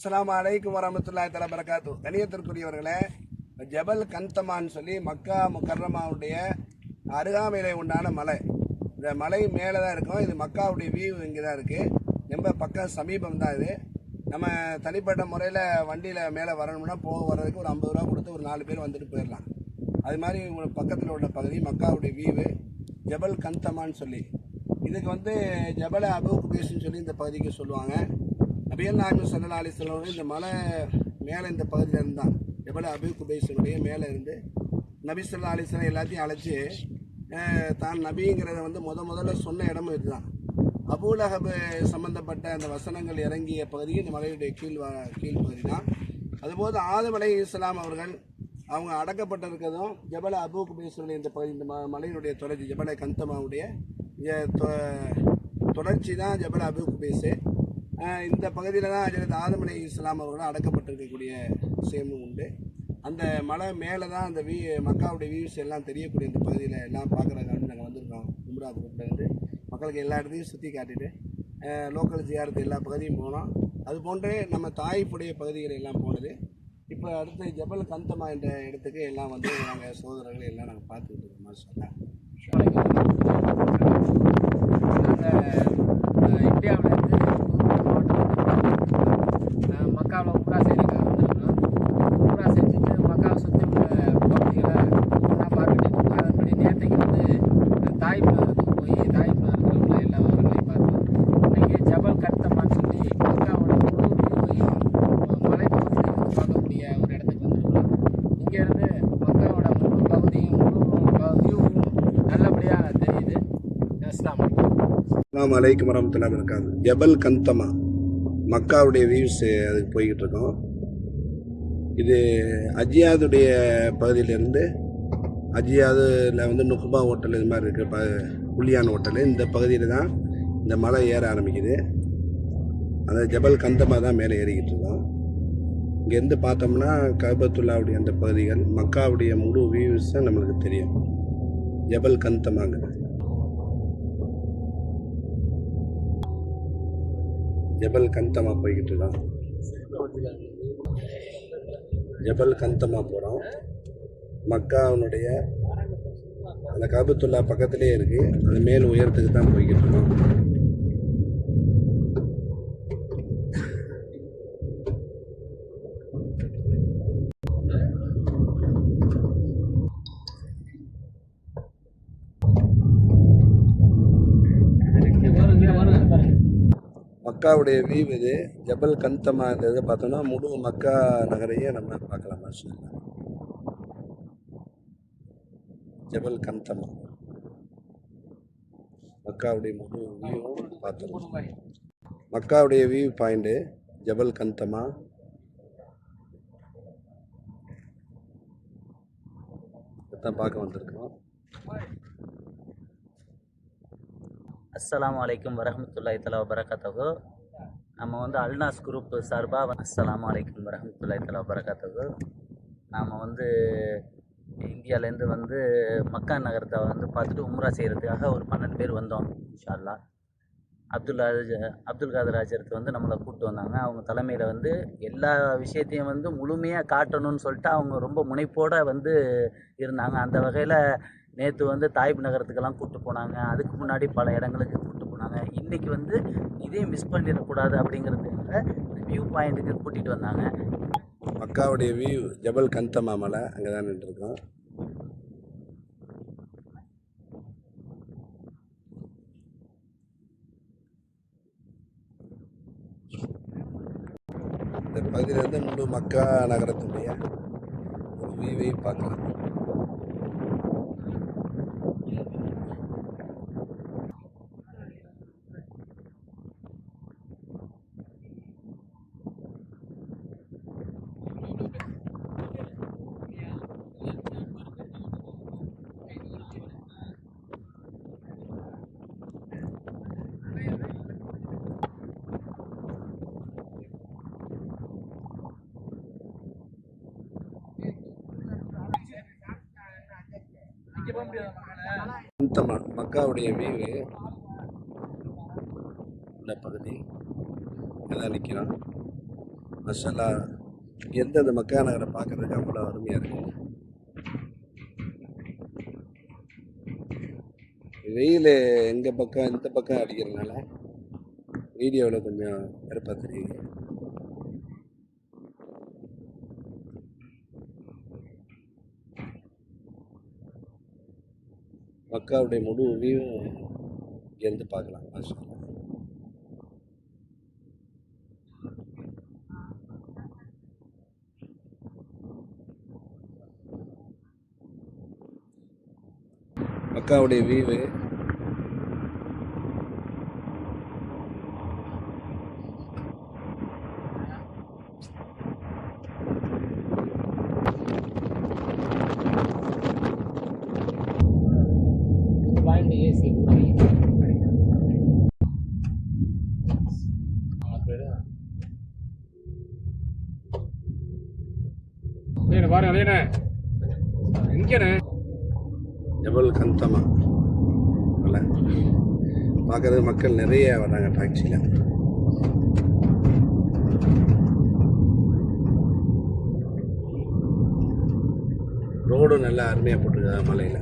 அஸ்லாம் அலைக்கும் வரமத்துல்லாஹி தலா பரகாத்து. கணியத்திற்குரியவர்களே ஜபல் கந்தமான்னு சொல்லி மக்கா முக்கர்ரமாவுடைய அருகாமையில உண்டான மலை. இந்த மலை மேலே தான் இருக்கும். இது மக்காவுடைய வியூ இங்கே தான் இருக்குது ரொம்ப பக்கம் சமீபம் தான் இது. நம்ம தனிப்பட்ட முறையில் வண்டியில் மேலே வரணும்னா போக வர்றதுக்கு ஒரு ஐம்பது ரூபா கொடுத்து ஒரு நாலு பேர் வந்துட்டு போயிடலாம். அது மாதிரி உங்களுக்கு பக்கத்தில் உள்ள பகுதி மக்காவுடைய வியூவு ஜபல் கந்தமான்னு சொல்லி. இதுக்கு வந்து ஜபல அபு குபேஸ்னு சொல்லி இந்த பகுதிக்கு சொல்லுவாங்க. நபியல் நாயகம் சல்லா அலிஸ்லாம் இந்த மலை மேலே இந்த பகுதியில் இருந்தான் எவ்வளோ அபி குபேசனுடைய மேலே இருந்து நபி சொல்லா அலிஸ்லாம் எல்லாத்தையும் அழைச்சி தான் நபிங்கிறத வந்து முத முதல்ல சொன்ன இடமும் இதுதான். அபூலஹப் சம்பந்தப்பட்ட அந்த வசனங்கள் இறங்கிய பகுதி இந்த மலையுடைய கீழ் கீழ் பகுதி தான். அதுபோது ஆதம் அலை இஸ்லாம் அவர்கள் அவங்க அடக்கப்பட்டிருக்கிறதும் ஜபல அபு குபேஸ்வரன் இந்த பகுதி இந்த மலையினுடைய தொடர்ச்சி ஜபல கந்தமாவுடைய தொ- தொடர்ச்சி தான் ஜபல அபு குபேஸு. இந்த பகுதியில் தான் ஹஜரத் ஆதம் அலி இஸ்லாம் அவர்கள் அடக்கப்பட்டிருக்கக்கூடிய விஷயமும் உண்டு. அந்த மலை மேலே தான் அந்த வீ மக்காவுடைய வியூஸ் எல்லாம் தெரியக்கூடிய இந்த பகுதியில் எல்லாம் பார்க்குறதுக்காண்டி நாங்கள் வந்திருக்கோம். கும்ரா குரூப்பில் மக்களுக்கு எல்லா இடத்தையும் சுற்றி காட்டிட்டு லோக்கல் ஜியாரத்து எல்லா பகுதியும் போனோம். அது போன்றே நம்ம தாய்ப்புடைய பகுதிகள் எல்லாம் போனது. இப்போ அடுத்து ஜபல் கந்தமா என்ற இடத்துக்கு எல்லாம் வந்து நாங்கள் சோதரர்கள் எல்லாம் நாங்கள் பார்த்துக்கிட்டு இருக்கோம். மாஷா நாங்கள் இந்தியாவிலேருந்து மாவட்டத்தில் மக்காவில் உம்ரா செய்திக்காக வந்திருக்கிறோம் உம்ரா செஞ்சுட்டு மக்காவை சுற்றி உள்ள பகுதிகளை ஒன்றா பார்த்துட்டு அதன்படி நேரத்தைக்கு வந்து தாய் நகரத்துக்கு போய் தாய் நகரத்தில் உள்ள எல்லா ஊர்களையும் பார்த்தோம் அங்கே ஜபல் கத்தமான்னு சொல்லி மக்காவோட முழு வியூவையும் மலைப்பகுதியிலிருந்து பார்க்கக்கூடிய ஒரு இடத்துக்கு வந்திருக்கிறோம் இங்கேருந்து மக்காவோட முழு பகுதியும் முழு நல்லபடியாக தெரியுது. அஸ்லாம் அஸ்லாம் அலைக்கும் வரமத்துல்லா இருக்காது ஜபல் கந்தமா. மக்காவுடைய வியூஸ் அதுக்கு போய்கிட்டு இருக்கோம். இது அஜியாதுடைய பகுதியிலேருந்து அஜியாதுல வந்து நுக்பா ஹோட்டல் இது மாதிரி இருக்குது ப புள்ளியான ஹோட்டல். இந்த பகுதியில் தான் இந்த மலை ஏற ஆரம்பிக்குது. அந்த ஜபல் கந்தமாக தான் மேலே ஏறிக்கிட்டு இருக்கோம். இங்கேருந்து பார்த்தோம்னா கபத்துல்லாவுடைய அந்த பகுதிகள் மக்காவுடைய முழு வியூஸ் தான் நம்மளுக்கு தெரியும். ஜபல் கந்தமாங்க. ஜபல் கந்தமாக போய்கிட்டு இருக்கோம் ஜபல் கந்தமாக போகிறோம் மக்காவினுடைய அந்த காபத்துல்லா பக்கத்துலேயே இருக்குது அது மேல் உயரத்துக்கு தான் போய்கிட்டு இருக்கோம் மக்காவுடைய வியூ இது. ஜபல் கந்தமா இந்த இதை பார்த்தோம்னா முழு மக்கா நகரையே நம்ம பார்க்கலாம் மாஷா ஜபல் கந்தமா மக்காவுடைய முழு வியூ பார்த்தோம். மக்காவுடைய வியூ பாயிண்ட்டு ஜபல் கந்தமா தான் பார்க்க வந்திருக்கோம். அஸ்லாம் அலைக்கும் வரஹமத்துல்லாஹி தலா வரகத்தகு நம்ம வந்து அல்நாஸ் குரூப் சார்பாக அஸ்லாம் அலைக்கும் வரஹமத்துல்லாஹி தலா வரகத்தகு நாம் வந்து இந்தியாவிலேருந்து வந்து மக்கா நகரத்தை வந்து பார்த்துட்டு உம்ரா செய்கிறதுக்காக ஒரு பன்னெண்டு பேர் வந்தோம் இன்ஷா அல்லாஹ் அப்துல் அப்துல் காதர் ராஜருக்கு வந்து நம்மளை கூப்பிட்டு வந்தாங்க. அவங்க தலைமையில் வந்து எல்லா விஷயத்தையும் வந்து முழுமையாக காட்டணும்னு சொல்லிட்டு அவங்க ரொம்ப முனைப்போடு வந்து இருந்தாங்க. அந்த வகையில் நேற்று வந்து தாய்ப் நகரத்துக்கெல்லாம் கூப்பிட்டு போனாங்க. அதுக்கு முன்னாடி பல இடங்களுக்கு கூப்பிட்டு போனாங்க. இன்றைக்கி வந்து இதையும் மிஸ் பண்ணிடக்கூடாது அப்படிங்கிறதுக்காக வியூ பாயிண்ட்டுக்கு கூட்டிகிட்டு வந்தாங்க. மக்காவுடைய வியூ ஜபல் கந்தமா மலை அங்கே தான் நின்றுருக்கோம். இந்த பகுதியிலேருந்து முழு மக்கா நகரத்துடைய ஒரு வியூவை பார்க்கலாம். கந்தமா மக்காவுடைய வீடு உள்ள பகுதி இதான் நிற்கிறோம் மசாலா எந்தெந்த மக்கா நகரை பார்க்கறதுக்கு அவ்வளோ அருமையாக இருக்கு. வெயில் எங்கள் பக்கம் இந்த பக்கம் அடிக்கிறதுனால வீடியோவில் கொஞ்சம் வெறுப்பாக தெரியுது. மக்காவுடைய முழு வியூ இங்கேருந்து பார்க்கலாம் மாஷா அல்லாஹ். பாருங்க அலையனே எங்கண்ணே ஜபல் கந்தமா இல்லை பார்க்கறது மக்கள் நிறைய வர்றாங்க டாக்ஸியில் ரோடும் நல்லா அருமையாக போட்டிருக்காங்க மலையில்.